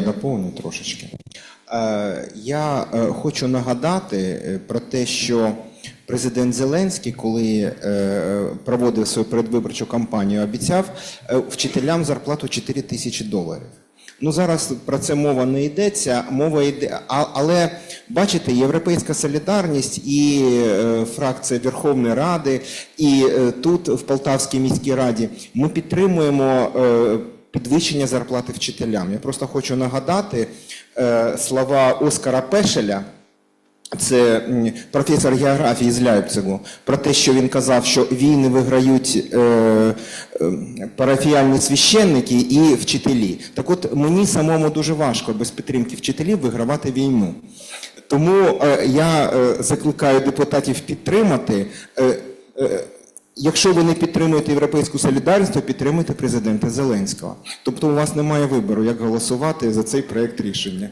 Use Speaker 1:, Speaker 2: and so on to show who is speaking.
Speaker 1: я доповню трошечки. Е, Я е, хочу нагадати е, про те, що президент Зеленський, коли проводив свою передвиборчу кампанію, обіцяв вчителям зарплату 4 тисячі доларів. Ну зараз про це мова не йдеться. Мова йде, але бачите, європейська солідарність і фракція Верховної Ради, і тут в Полтавській міській раді ми підтримуємо підвищення зарплати вчителям. Я просто хочу нагадати е, слова Оскара Пешеля. Це професор географії з Ляйпцигу, про те, що він казав, що війни виграють е, е, парафіальні священники і вчителі. Так от мені самому дуже важко без підтримки вчителів вигравати війну. Тому е, я е, закликаю депутатів підтримати. Якщо ви не підтримуєте європейську солідарність, то підтримуйте президента Зеленського. Тобто у вас немає вибору, як голосувати за цей проект рішення.